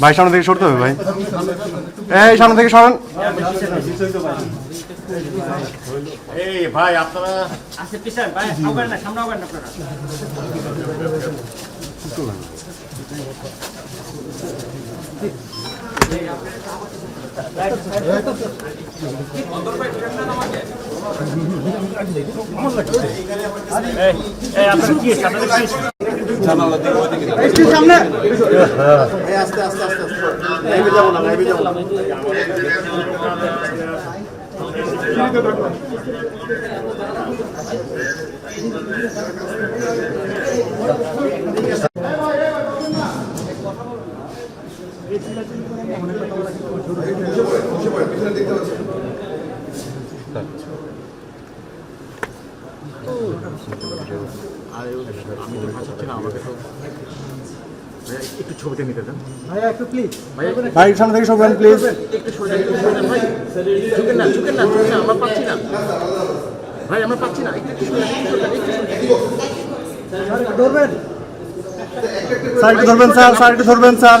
ভাই সামনে থেকে সরতে হবে ভাই। এই সামনে থেকে সরেন। এই ভাই আপনারা আচ্ছা ভাই না সামনে না আপনারা। এই, এই, আপনারা কি আপনাদের কি এই আস্তে আস্তে আস্তে আস্তে। লাইভে না লাইভে যাব না আর আমি তো ভাষাচ্ছি না আমাকে তো ভাইয়া, একটু ছবিটা নিতে দেন ভাই সামনে থেকে সরবেন প্লিজ একটু একটু ভাই ঝুঁকেন না ঝুঁকেন না ঝুঁকেন না আমরা পাচ্ছি না। ভাই আমরা পাচ্ছি না। একটু একটু একটু সরে যান, একটু সরে যান। স্যার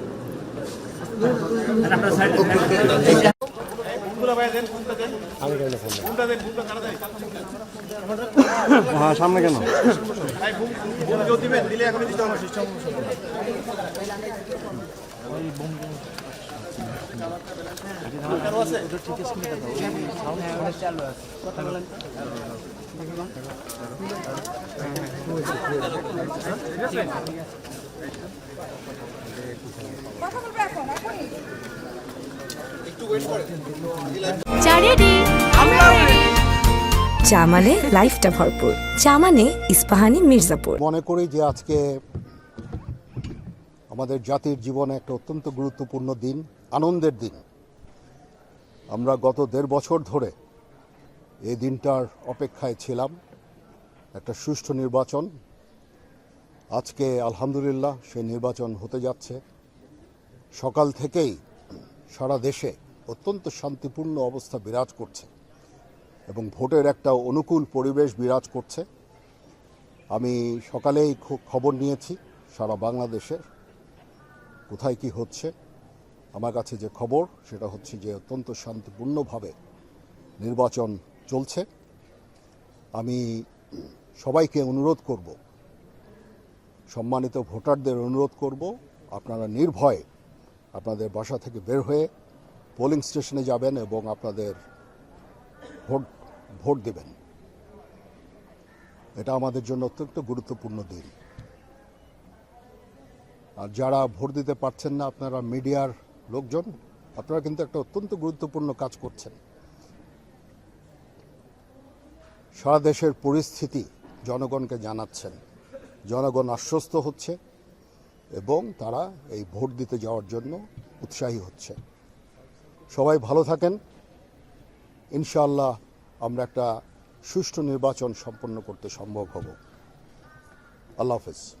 হ্যাঁ সামনে কেন? চা রেডি চা মানে লাইফটা ভরপুর। চা মানে ইস্পাহানি মির্জাপুর। মনে করি যে আজকে আমাদের জাতির জীবনে একটা অত্যন্ত গুরুত্বপূর্ণ দিন আনন্দের দিন। আমরা গত দেড় বছর ধরে এই দিনটার অপেক্ষায় ছিলাম। একটা সুষ্ঠু নির্বাচন আজকে আলহামদুলিল্লাহ সেই নির্বাচন হতে যাচ্ছে। সকাল থেকেই সারা দেশে অত্যন্ত শান্তিপূর্ণ অবস্থা বিরাজ করছে এবং ভোটের একটা অনুকূল পরিবেশ বিরাজ করছে। আমি সকালেই খবর নিয়েছি সারা বাংলাদেশের কোথায় কি হচ্ছে। আমার কাছে যে খবর সেটা হচ্ছে যে অত্যন্ত শান্তিপূর্ণভাবে নির্বাচন চলছে। আমি সবাইকে অনুরোধ করব সম্মানিত ভোটারদের অনুরোধ করব, আপনারা নির্ভয়ে আপনাদের বাসা থেকে বের হয়ে পোলিং স্টেশনে যাবেন এবং আপনাদের ভোট ভোট দেবেন। এটা আমাদের জন্য অত্যন্ত গুরুত্বপূর্ণ দিন। আর যারা ভোট দিতে পারছেন না, আপনারা মিডিয়ার লোকজন, আপনারা কিন্তু একটা অত্যন্ত গুরুত্বপূর্ণ কাজ করছেন। সারা দেশের পরিস্থিতি জনগণকে জানাচ্ছেন। জনগণ আশ্বস্ত হচ্ছে এবং তারা এই ভোট দিতে যাওয়ার জন্য উৎসাহী হচ্ছে। সবাই ভালো থাকেন। ইনশাআল্লাহ আমরা একটা সুষ্ঠু নির্বাচন সম্পন্ন করতে সম্ভব হব। আল্লাহ হাফেজ।